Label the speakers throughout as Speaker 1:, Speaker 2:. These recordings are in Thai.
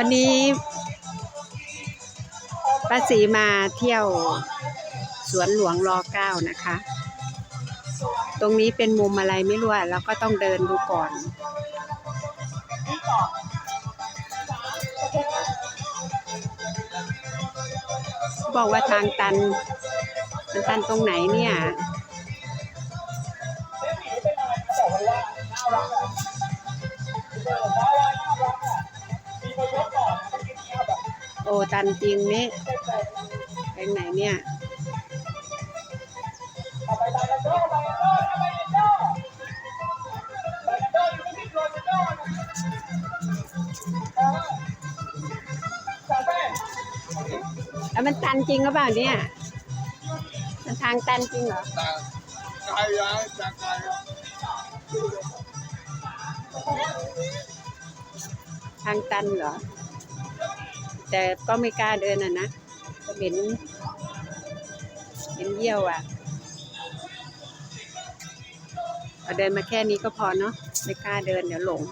Speaker 1: วันนี้ป้าสีมาเที่ยวสวนหลวงรอเก้านะคะ ตรงนี้เป็นมุมอะไรไม่รู้อะเราก็ต้องเดินดูก่อนบอกว่าทางตันมันตันตรงไหนเนี่ยโอ้ตันจริงนี่ไปไหนเนี่ยแล้วมันตันจริงหรือเปล่าเนี่ย มันทางตันจริงเหรอ
Speaker 2: ไกลย้ายจากไกล
Speaker 1: ทางตันเหรอ แต่ก็ไม่กล้าเดินอะนะเห็นเห็นเยี่ยวอะเอาเดินมาแค่นี้ก็พอเนาะไม่กล้าเดินเดี๋ยวหลง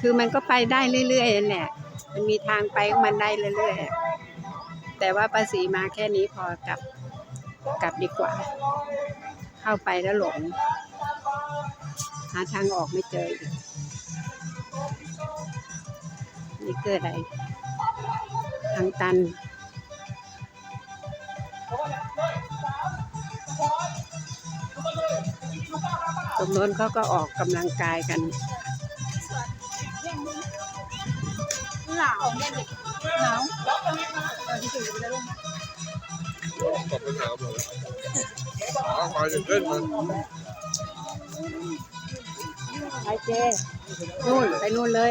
Speaker 1: คือมันก็ไปได้เรื่อยๆนั่นแหละมันมีทางไปของมันได้เรื่อยๆแต่ว่าภาษีมาแค่นี้พอกลับกลับดีกว่า เข้าไปแล้วหลง หาทางออกไม่เจออีก นี่เกิดอะไรทางตันตรงโน้นเขาก็ออกกำลังกายกัน
Speaker 3: หนาวเนี่ยเหนาวเอ
Speaker 2: ไปหนาวหมดหาไปจะเล่นมัน
Speaker 1: ไปเจนู่นไปนู่นเลย